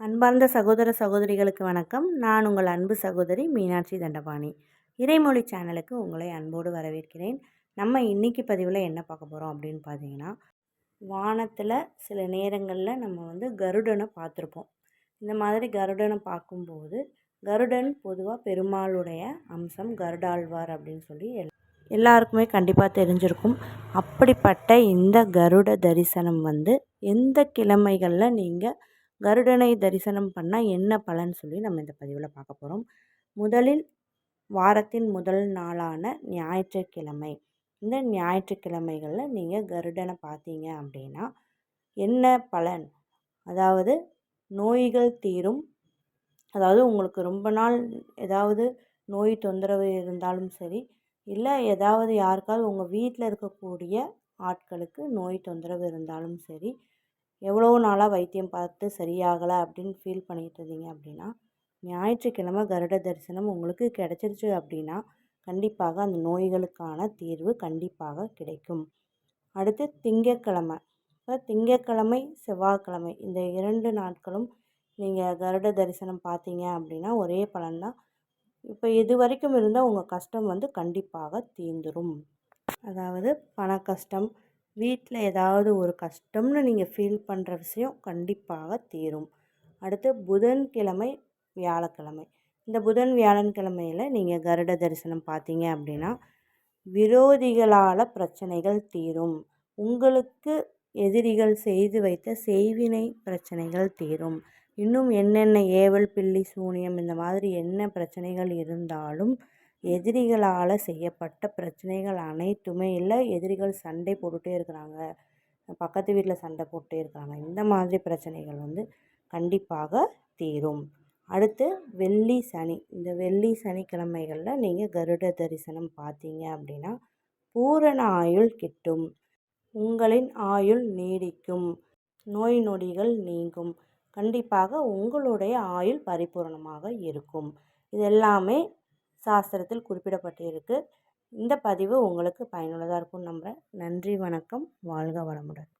அன்பார்ந்த சகோதர சகோதரிகளுக்கு வணக்கம். நான் உங்கள் அன்பு சகோதரி மீனாட்சி தண்டபாணி. இறைமொழி சேனலுக்கு உங்களை அன்போடு வரவேற்கிறேன். நம்ம இன்றைக்கி பதிவில் என்ன பார்க்க போகிறோம் அப்படின்னு பார்த்தீங்கன்னா வானத்தில் சில நேரங்களில் நம்ம வந்து கருடனை பார்த்துருப்போம். இந்த மாதிரி கருடனை பார்க்கும்போது கருடன் பொதுவாக பெருமாளுடைய அம்சம் கருடாழ்வார் அப்படின்னு சொல்லி எல் எல்லாருக்குமே கண்டிப்பாக தெரிஞ்சிருக்கும். அப்படிப்பட்ட இந்த கருட தரிசனம் வந்து எந்த கிழமைகளில் நீங்கள் கருடனை தரிசனம் பண்ணால் என்ன பலன் சொல்லி நம்ம இந்த பதிவில் பார்க்க போகிறோம் முதலில் வாரத்தின் முதல் நாளான ஞாயிற்றுக்கிழமை. இந்த ஞாயிற்றுக்கிழமைகளில் நீங்கள் கருடனை பார்த்தீங்க அப்படின்னா என்ன பலன்? அதாவது நோய்கள் தீரும். அதாவது உங்களுக்கு ரொம்ப நாள் ஏதாவது நோய் தொந்தரவு இருந்தாலும் சரி இல்லை ஏதாவது யாருக்காவது உங்கள் வீட்டில் இருக்கக்கூடிய ஆட்களுக்கு நோய் தொந்தரவு இருந்தாலும் சரி எவ்வளோ நாளாக வைத்தியம் பார்த்து சரியாகலை அப்படின்னு ஃபீல் பண்ணிகிட்டு இருந்தீங்க அப்படின்னா ஞாயிற்றுக்கிழமை கருட தரிசனம் உங்களுக்கு கிடச்சிருச்சு அப்படின்னா கண்டிப்பாக அந்த நோய்களுக்கான தீர்வு கண்டிப்பாக கிடைக்கும். அடுத்து திங்கக்கிழமை. இப்போ திங்கக்கிழமை செவ்வாய்க்கிழமை இந்த இரண்டு நாட்களும் நீங்கள் கருட தரிசனம் பார்த்தீங்க அப்படின்னா ஒரே பலன்தான் இப்போ இது வரைக்கும் இருந்தால் உங்கள் கஷ்டம் வந்து கண்டிப்பாக தீர்ந்துடும் அதாவது பண கஷ்டம் வீட்டில் ஏதாவது ஒரு கஷ்டம்னு நீங்கள் ஃபீல் பண்ணுற விஷயம் கண்டிப்பாக தீரும். அடுத்து புதன்கிழமை வியாழக்கிழமை. இந்த புதன் வியாழன்கிழமையில் நீங்கள் கருட தரிசனம் பார்த்தீங்க அப்படின்னா விரோதிகளால் பிரச்சனைகள் தீரும். உங்களுக்கு எதிரிகள் செய்து வைத்த செய்வினை பிரச்சனைகள் தீரும். இன்னும் என்னென்ன ஏவல் பில்லி சூனியம் இந்த மாதிரி என்ன பிரச்சனைகள் இருந்தாலும் எதிரிகளால் செய்யப்பட்ட பிரச்சனைகள் அனைத்துமே இல்லை எதிரிகள் சண்டை போட்டுகிட்டே இருக்கிறாங்க. பக்கத்து வீட்டில் சண்டை போட்டுகிட்டே இருக்கிறாங்க. இந்த மாதிரி பிரச்சனைகள் வந்து கண்டிப்பாக தீரும். அடுத்து வெள்ளி சனி. இந்த வெள்ளி சனிக்கிழமைகளில் நீங்கள் கருட தரிசனம் பார்த்தீங்க அப்படின்னா பூரண ஆயுள் கிட்டும். உங்களின் ஆயுள் நீடிக்கும். நோய் நொடிகள் நீங்கும். கண்டிப்பாக உங்களுடைய ஆயுள் பரிபூரணமாக இருக்கும். இது எல்லாமே சாஸ்திரத்தில் குறிப்பிடப்பட்டிருக்கு. இந்த பதிவு உங்களுக்கு பயனுள்ளதாக இருக்கும்னு நம்புகிறேன் நன்றி வணக்கம். வாழ்க வளமுடன்.